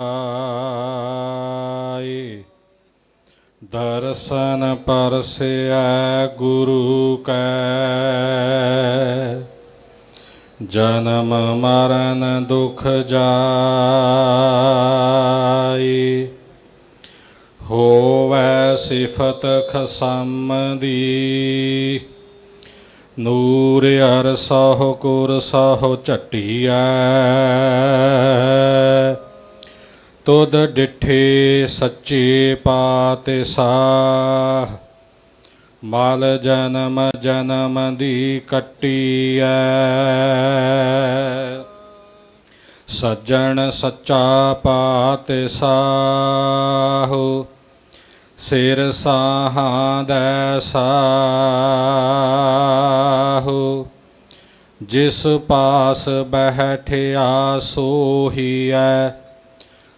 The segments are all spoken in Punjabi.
ਆਏ। ਦਰਸ਼ਨ ਪਰਸਿਆ ਗੁਰੂ ਕੈ। ਜਨਮ ਮਰਨ ਦੁਖ ਜਾਈ ਹੋਵੈ ਸਿਫਤ ਖਸਮ ਦੀ ਨੂਰ ਅਰ ਸਹੁ ਕੁਰ ਸਹੁ ਝਟੀਐ। ਤੁਧ ਡਿਠੇ ਸੱਚੇ ਪਾਤੇ ਸਾਹ ਮਲ ਜਨਮ ਜਨਮ ਦੀ ਕੱਟੀਐ। ਸੱਜਣ ਸੱਚਾ ਪਾਤੇ ਸਾਹੂ ਸਿਰ ਸਾਹਾਂ ਦੈ ਸਾਹੂ। ਜਿਸ ਪਾਸ ਬਹਿਠਿਆ ਸੋਹੀਐ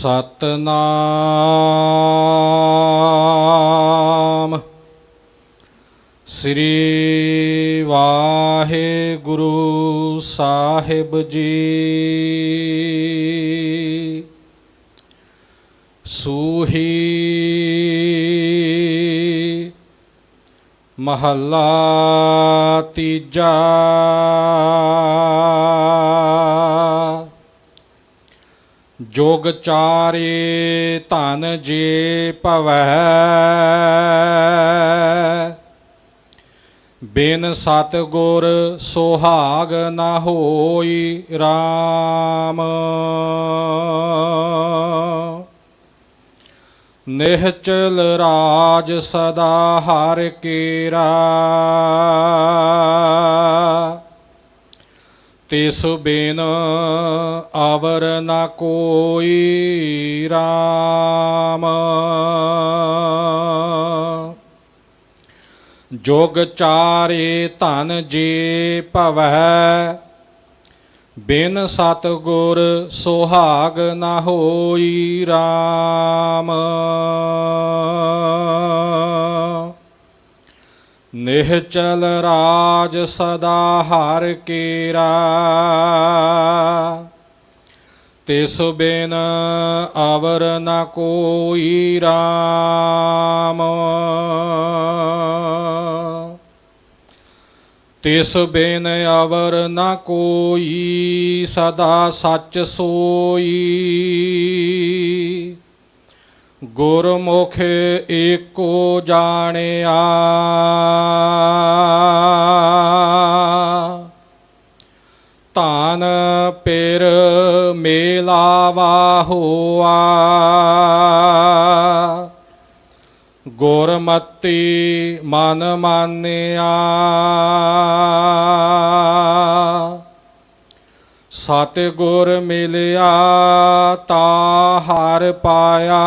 ਸਤਨਾਮ। ਸ੍ਰੀ ਵਾਹਿਗੁਰੂ ਸਾਹਿਬ ਜੀ। ਸੂਹੀ ਮਹੱਲਾ ਤੀਜਾ। ਜੋਗ ਚਾਰੇ ਧਨ ਜੇ ਭਵੈ। ਬਿਨ ਸਤ ਗੁਰ ਸੁਹਾਗ ਨਾ ਹੋਈ RAM ਨਿਹਚਲ ਰਾਜ ਸਦਾ ਹਰ ਕੇਰਾ। ਤਿਸ ਬਿਨ ਅਵਰ ਨ ਕੋਈ RAM ਜੋਗ ਚਾਰੇ ਧਨ ਜੇ ਭਵੈ, ਬਿਨ ਸਤ ਗੁਰ ਸੁਹਾਗ ਨਾ ਹੋਈ RAM ਨਿਹਚਲ ਰਾਜ ਸਦਾ ਹਰ ਕੇਰਾ। ਤਿਸ ਬਿਨ ਅਵਰ ਨ ਕੋਈ RAM ਤਿਸ ਬਿਨ ਅਵਰ ਨ ਕੋਈ ਸਦਾ ਸੱਚ ਸੋਈ। ਗੁਰਮੁਖ ਏਕੋ ਜਾਣਿਆ। ਧਨ ਪਿਰ ਮੇਲਾਵਾ ਹੋਆ। ਗੁਰਮਤੀ ਮਨ ਮਾਨਿਆ। ਸਤਿਗੁਰ ਮਿਲਿਆ ਤਾ ਹਰ ਪਾਇਆ।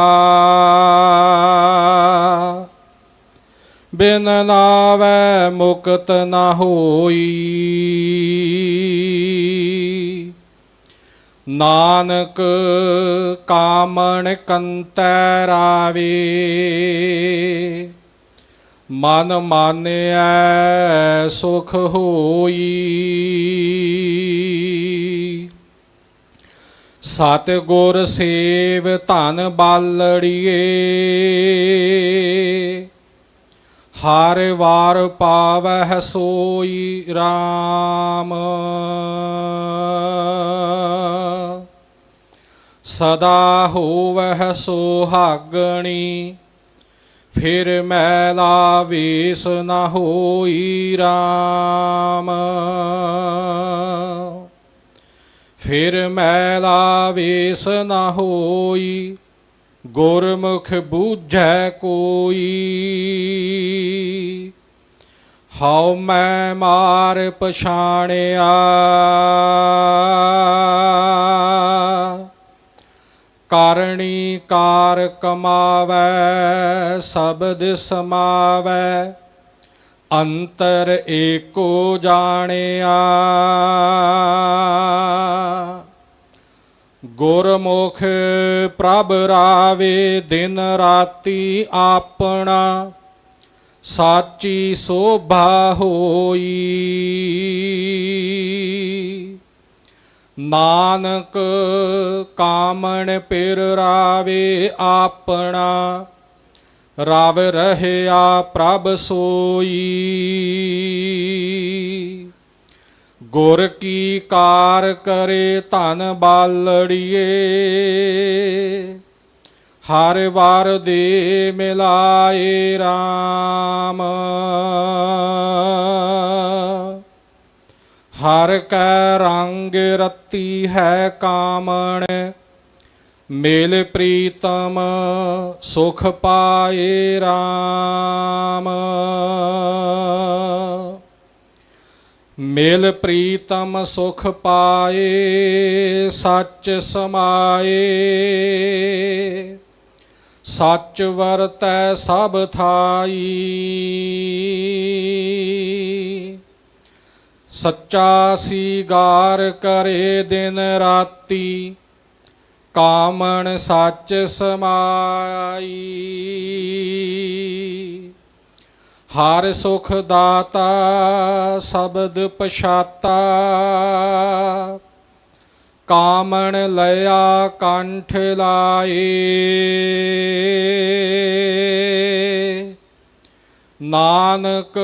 ਬਿਨ ਨਾਵੈ ਮੁਕਤ ਨਾ ਹੋਈ। ਨਾਨਕ ਕਾਮਣ ਕੰਤੈ ਰਾਵੇ। ਮਨ ਮਾਨਿਐ ਸੁਖ ਹੋਈ। ਸਤ ਗੁਰ ਸੇਵ ਧਨ ਬਾਲੜੀਏ। ਹਰ ਵਾਰ ਪਾਵਹਿ ਸੋਈ RAM ਸਦਾ ਹੋਵਹਿ ਸੋਹਾਗਣੀ। ਫਿਰ ਮੈਲਾ ਵੇਸ ਨ ਹੋਈ RAM ਫਿਰ ਮੈਲਾ ਵੇਸ ਨਾ ਹੋਈ, ਗੁਰਮੁਖ ਬੂਝੈ ਕੋਈ। ਹਉ ਮੈਂ ਮਾਰ ਪਛਾਣਿਆ। ਕਰਣੀ ਕਾਰ ਕਮਾਵੈ, ਸ਼ਬਦ ਸਮਾਵੈ। ਅੰਤਰ ਏਕੋ ਜਾਣਿਆ। ਗੁਰਮੁਖ ਪ੍ਰਭ ਰਾਵੇ, ਦਿਨ ਰਾਤੀ ਆਪਣਾ। ਸਾਚੀ ਸੋਭਾ ਹੋਈ। ਨਾਨਕ ਕਾਮਣ ਪਿਰ ਰਾਵੇ ਆਪਣਾ, ਰਵ ਰਹਿਆ ਪ੍ਰਭ ਸੋਈ। ਗੁਰ ਕੀ ਕਾਰ ਕਰੇ ਧਨ ਬਾਲੜੀਏ, ਹਰ ਵਾਰ ਦੇ ਮਿਲਾਏ RAM ਹਰ ਕੈ ਰੰਗ ਰਤੀ ਹੈ ਕਾਮਣ ਮੇਲ ਪ੍ਰੀਤਮ ਸੁਖ ਪਾਏ RAM ਮਿਲ ਪ੍ਰੀਤਮ ਸੁਖ ਪਾਏ ਸੱਚ ਸਮਾਏ ਸੱਚ ਵਰਤੈ ਸਭ ਥਾਈ ਸੱਚਾ ਸੀਗਾਰ ਕਰੇ ਦਿਨ ਰਾਤੀ, ਕਾਮਣ ਸੱਚ ਸਮਾਈ। ਹਰ ਸੁਖ ਦਾਤਾ ਸ਼ਬਦ ਪਛਾਤਾ, ਕਾਮਣ ਲਿਆ ਕੰਠ ਲਾਏ। ਨਾਨਕ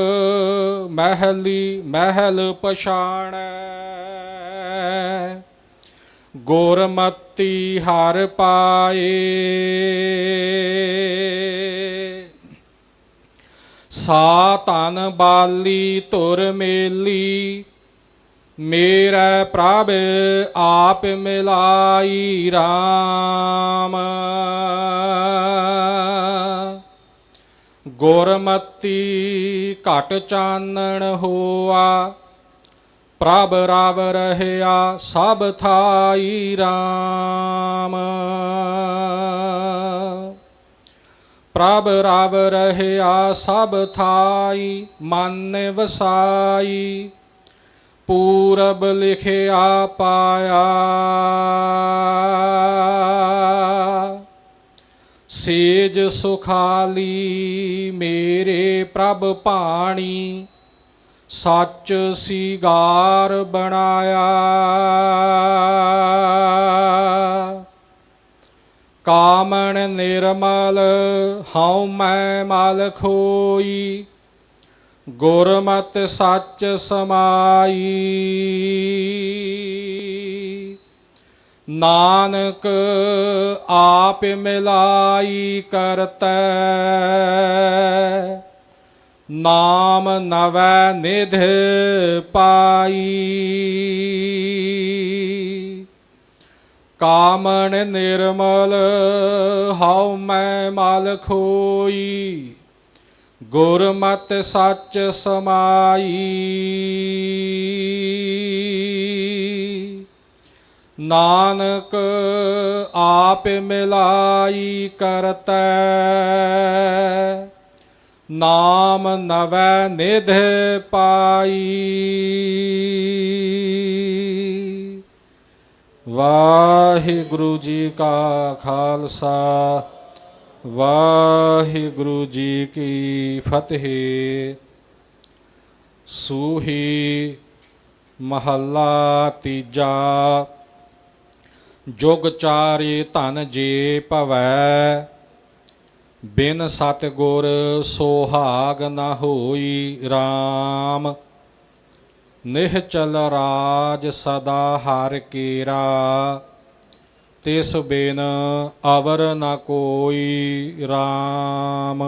ਮਹਿਲੀ ਮਹਿਲ ਪਛਾਣੈ, ਗੁਰਮਤੀ ਹਰ ਪਾਏ। ਸਾ ਤਨ ਬਾਲੀ ਤੁਰ ਮੇਲੀ, ਮੇਰਾ ਪ੍ਰਭ ਆਪ ਮਿਲਾਈ RAM ਗੁਰਮਤੀ ਘਟ ਚਾਨਣ ਹੋਆ, ਪ੍ਰਭ ਰਾਵ ਰਹਿਆ ਸਭ ਥਾਈ RAM ਪ੍ਰਭ ਰਾਵ ਰਹਿਆ ਸਭ ਥਾਈ, ਮਨ ਵਸਾਈ, ਪੂਰਬ ਲਿਖਿਆ ਪਾਇਆ। ਸੇਜ ਸੁਖਾਲੀ ਮੇਰੇ ਪ੍ਰਭ ਪਾਣੀ ਸੱਚ ਸ਼ਿਗਾਰ ਬਣਾਇਆ। ਕਾਮਣ ਨਿਰਮਲ ਹਉ ਮੈਂ ਮਲ ਖੋਈ, ਗੁਰਮਤ ਸੱਚ ਸਮਾਈ। ਨਾਨਕ ਆਪ ਮਿਲਾਈ ਕਰਤੈ। ਨਾਮ ਨਵੈ ਨਿਧ ਪਾਈ। ਕਾਮਣ ਨਿਰਮਲ ਹਉ ਮੈਂ ਮਲ ਖੋਈ। ਗੁਰਮਤ ਸੱਚ ਸਮਾਈ। ਨਾਨਕ ਆਪ ਮਿਲਾਈ ਕਰਤੈ ਨਾਮ ਨਵੈ ਨਿਧ ਪਾਈ ਵਾਹਿਗੁਰੂ ਜੀ ਕਾ ਖਾਲਸਾ ਵਾਹਿਗੁਰੂ ਜੀ ਕੀ ਫਤਿਹ ਸੂਹੀ ਮਹੱਲਾ ਤੀਜਾ ਜੁਗ ਚਾਰੇ ਧਨ ਜੇ ਭਵੈ, ਬਿਨ ਸਤ ਗੁਰ ਸੋਹਾਗ ਨ ਹੋਈ RAM ਨਿਹਚਲ ਰਾਜ ਸਦਾ ਹਰ ਕੇਰਾ, ਤਿਸ ਬਿਨ ਅਵਰ ਨਾ ਕੋਈ RAM